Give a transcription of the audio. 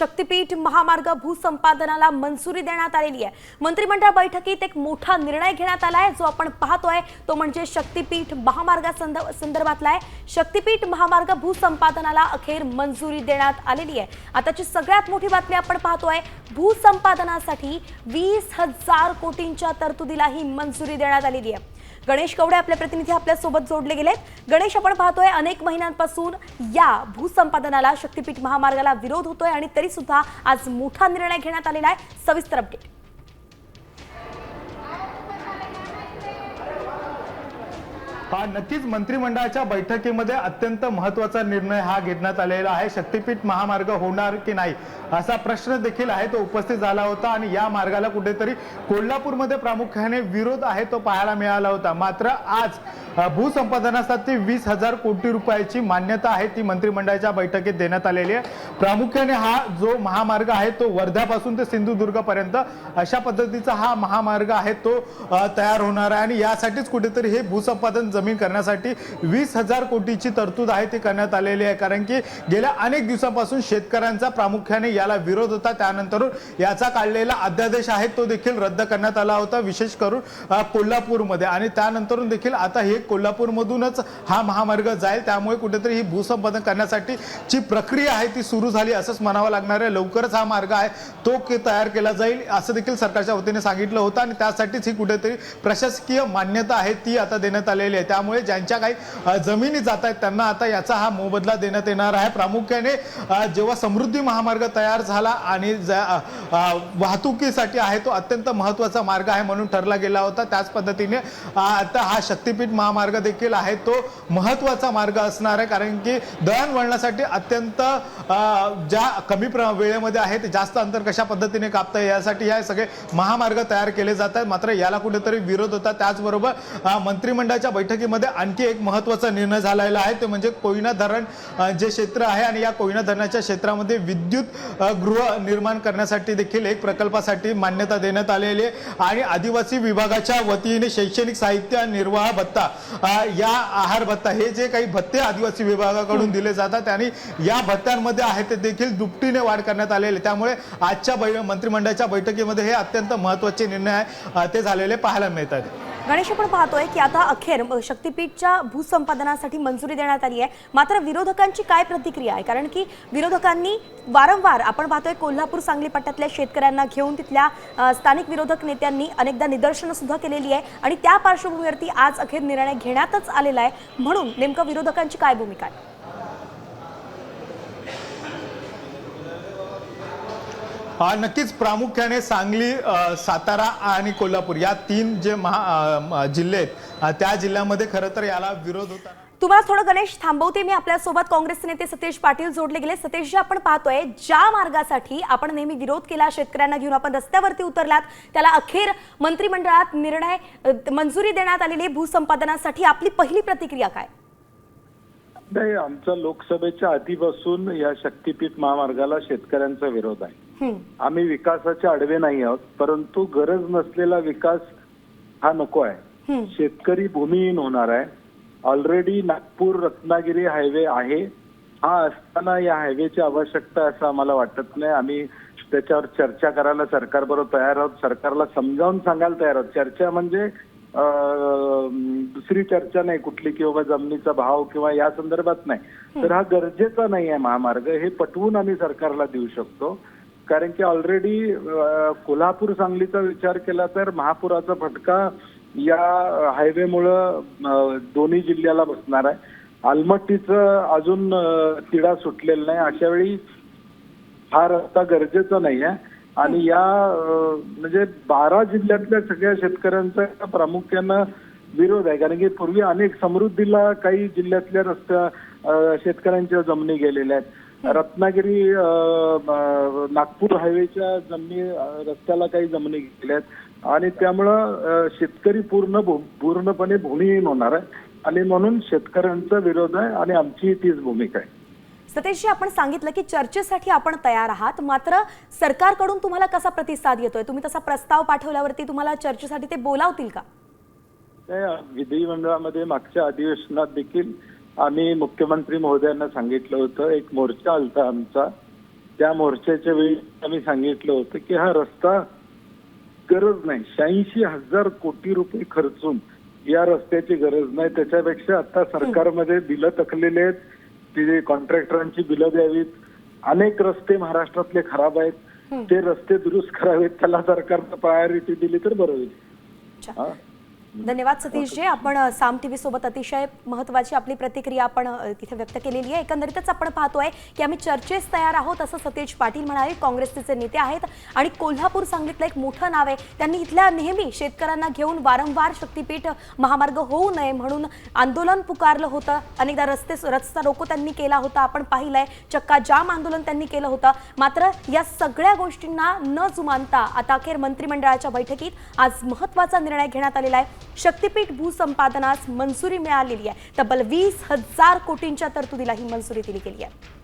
शक्तीपीठ महामार्ग भूसंपादनाला मंजुरी देण्यात आलेली आहे. मंत्रिमंडळ बैठकीत एक मोठा निर्णय घेण्यात आला आहे. जो आपण पाहतोय तो म्हणजे शक्तीपीठ महामार्गा संदर्भातला आहे. शक्तीपीठ महामार्ग भूसंपादनाला अखेर मंजुरी देण्यात आलेली आहे. आताची सगळ्यात मोठी बातमी आपण पाहतोय भूसंपादनासाठी वीस हजार कोटींच्या तरतुदीला ही मंजुरी देण्यात आलेली आहे. गणेश कवडे आपले प्रतिनिधी आपल्यासोबत जोडले गेलेत. गणेश आपण पाहतोय अनेक महिन्यांपासून या भूसंपादनाला शक्तीपीठ महामार्गाला विरोध होतोय आणि तरी सुद्धा आज मोठा निर्णय घेण्यात आलेला आहे. सविस्तर अपडेट नक्कीच मंत्रिमंडळाच्या बैठकीमध्ये अत्यंत महत्त्वाचा निर्णय हा घेण्यात आलेला आहे. शक्तीपीठ महामार्ग होणार की नाही असा प्रश्न देखील आहे तो उपस्थित झाला होता आणि या मार्गाला कुठेतरी कोल्हापूरमध्ये प्रामुख्याने विरोध आहे तो पाहायला मिळाला होता. मात्र आज भूसंपादनासाठी वीस हजार कोटी रुपयाची मान्यता आहे ती मंत्रिमंडळाच्या बैठकीत देण्यात आलेली आहे. प्रामुख्याने हा जो महामार्ग आहे तो वर्ध्यापासून ते सिंधुदुर्ग पर्यंत अशा पद्धतीचा हा महामार्ग आहे तो तयार होणार आहे. आणि यासाठीच कुठेतरी हे भूसंपादन जमीन करण्यासाठी वीस हजार कोटीची तरतूद आहे ती करण्यात आलेली आहे. कारण की गेल्या अनेक दिवसापासून शेतकऱ्यांचा प्रामुख्याने याला विरोध होता. त्यानंतर याचा काढलेला अध्यादेश आहे तो देखील रद्द करण्यात आला होता विशेष करून कोल्हापूरमध्ये. आणि त्यानंतरून देखील आता हे कोल्हापूरमधूनच हा महामार्ग जाईल. त्यामुळे कुठेतरी ही भूसंपादन करण्यासाठी जी प्रक्रिया आहे ती सुरू झाली असंच म्हणावं लागणार आहे. लवकरच हा मार्ग आहे तो के तयार केला जाईल असं देखील सरकारच्या वतीने सांगितलं होतं. आणि त्यासाठीच ही कुठेतरी प्रशासकीय मान्यता आहे ती आता देण्यात आलेली आहे. त्यामुळे ज्यांच्या काही जमिनी जात आहेत त्यांना आता याचा हा मोबदला देण्यात येणार आहे. प्रामुख्याने जेव्हा समृद्धी महामार्ग तयार झाला आणि वाहतुकीसाठी आहे तो अत्यंत महत्त्वाचा मार्ग आहे म्हणून ठरला गेला होता. त्याच पद्धतीने आता हा शक्तीपीठ महामार्ग देखील आहे तो महत्त्वाचा मार्ग असणार आहे. कारण की दळणवळणासाठी अत्यंत ज्या कमी प्र- वेळेमध्ये आहे ते जास्त अंतर कशा पद्धतीने कापता यासाठी या सगळे महामार्ग तयार केले जात आहेत मात्र याला कुठेतरी विरोध होता. त्याचबरोबर मंत्रिमंडळाच्या बैठकी बैठकीमध्ये आणखी एक महत्त्वाचा निर्णय झालेला आहे. ते म्हणजे कोयना धरण जे क्षेत्र आहे आणि या कोयना धरणाच्या क्षेत्रामध्ये विद्युत गृह निर्माण करण्यासाठी देखील एक प्रकल्पासाठी मान्यता देण्यात आलेली आहे. आणि आदिवासी विभागाच्या वतीने शैक्षणिक साहित्य निर्वाह भत्ता या आहार भत्ता हे जे काही भत्ते आदिवासी विभागाकडून दिले जातात आणि या भत्त्यांमध्ये आहे ते देखील दुपटीने वाढ करण्यात आलेली आहे. त्यामुळे आजच्या बै- मंत्रिमंडळाच्या बैठकीमध्ये हे अत्यंत महत्त्वाचे निर्णय आहे, ते झालेले पाहायला मिळतात. गणेश आपण पाहतोय की आता अखेर शक्तीपीठच्या भूसंपादनासाठी मंजुरी देण्यात आली आहे. मात्र विरोधकांची काय प्रतिक्रिया आहे? कारण की विरोधकांनी वारंवार आपण पाहतोय कोल्हापूर सांगली पट्ट्यातल्या शेतकऱ्यांना घेऊन तिथल्या स्थानिक विरोधक नेत्यांनी अनेकदा निदर्शनं सुद्धा केलेली आहे आणि त्या पार्श्वभूमीवरती आज अखेर निर्णय घेण्यातच आलेला आहे. म्हणून नेमकं विरोधकांची काय भूमिका आहे? नक्कीच प्रामुख्याने सांगली सातारा आणि कोल्हापूर या तीन जे महा जिल्हे आहेत त्या जिल्ह्यामध्ये खरं तर याला विरोध होता. तुम्हाला थोडं गणेश थांबवते मी आपल्यासोबत काँग्रेसचे नेते सतीश पाटील जोडले गेले. सतीश आपण पाहतोय ज्या मार्गासाठी आपण नेहमी विरोध केला शेतकऱ्यांना घेऊन आपण रस्त्यावरती उतरलात त्याला अखेर मंत्रिमंडळात निर्णय मंजुरी देण्यात आलेली आहे भूसंपादनासाठी. आपली पहिली प्रतिक्रिया काय? नाही आमचा लोकसभेच्या आधीपासून या शक्तीपीठ महामार्गाला शेतकऱ्यांचा विरोध आहे. आम्ही विकासाचे आडवे नाही आहोत परंतु गरज नसलेला विकास हा नको आहे. शेतकरी भूमिहीन होणार आहे. ऑलरेडी नागपूर रत्नागिरी हायवे आहे. हा असताना या हायवेची आवश्यकता असं आम्हाला वाटत नाही. आम्ही त्याच्यावर चर्चा करायला सरकारबरोबर तयार आहोत. सरकारला समजावून सांगायला तयार आहोत. चर्चा म्हणजे दुसरी चर्चा नाही कुठली की बाबा जमिनीचा भाव किंवा या संदर्भात नाही. तर हा गरजेचा नाही आहे महामार्ग. हे पटवून आम्ही सरकारला देऊ शकतो. कारण की ऑलरेडी कोल्हापूर सांगलीचा विचार केला तर महापुराचा फटका या हायवेमुळं दोन्ही जिल्ह्याला बसणार आहे. आलमट्टीचं अजून तिढा सुटलेला नाही. अशा वेळी हा रस्ता गरजेचा नाही आहे. आणि या म्हणजे बारा जिल्ह्यातल्या सगळ्या शेतकऱ्यांचा प्रामुख्यानं विरोध आहे. कारण की पूर्वी अनेक समृद्धीला काही जिल्ह्यातल्या रस्त्या शेतकऱ्यांच्या जमिनी गेलेल्या आहेत. रत्नागिरी नागपूर हायवेच्या जमिनी रस्त्याला काही जमिनी गेलेल्या आहेत. आणि त्यामुळं शेतकरी पूर्ण पूर्णपणे भूमिहीन होणार आहे. आणि म्हणून शेतकऱ्यांचा विरोध आहे आणि आमची तीच भूमिका आहे. सतीशजी आपण सांगितलं की चर्चेसाठी आपण तयार आहात. मात्र सरकारकडून तुम्हाला कसा प्रतिसाद येतोय? तुम्ही तसा प्रस्ताव पाठवल्यावरती तुम्हाला चर्चेसाठी ते बोलावतील का? विधिमंडळामध्ये मागच्या अधिवेशनात देखील आम्ही मुख्यमंत्री महोदयांना सांगितलं होतं एक मोर्चा आलता आमचा. त्या मोर्चाच्या वेळी आम्ही सांगितलं होतं की हा रस्ता गरज नाही. शहाऐंशी हजार कोटी रुपये खर्चून या रस्त्याची गरज नाही. त्याच्यापेक्षा आता सरकारमध्ये बिलं थकलेले आहेत. तिथे कॉन्ट्रॅक्टरांची बिलं द्यावीत. अनेक रस्ते महाराष्ट्रातले खराब आहेत. ते रस्ते दुरुस्त करावेत. त्याला सरकारनं प्रायोरिटी दिली तर बरं होईल. धन्यवाद सतीशजी. आपण अ, साम टीव्ही सोबत अतिशय महत्वाची आपली प्रतिक्रिया आपण तिथे व्यक्त केलेली आहे. एकंदरीतच आपण पाहतोय की आम्ही चर्चेस तयार आहोत असं सतेज पाटील म्हणाले. काँग्रेसचे नेते आहेत आणि कोल्हापूर सांगलीतलं एक मोठं नाव आहे. त्यांनी इथल्या नेहमी शेतकऱ्यांना घेऊन वारंवार शक्तीपीठ महामार्ग होऊ नये म्हणून आंदोलन पुकारलं होतं. अनेकदा रस्ते रस्ता रोको त्यांनी केला होता. आपण पाहिलंय चक्का जाम आंदोलन त्यांनी केलं होतं. मात्र या सगळ्या गोष्टींना न जुमानता आता अखेर मंत्रिमंडळाच्या बैठकीत आज महत्त्वाचा निर्णय घेण्यात आलेला आहे. शक्तीपीठ भूसंपादनास मंजुरी मिळालेली आहे. तब्बल वीस हजार कोटींच्या तरतुदीला ही मंजुरी दिली गेली आहे.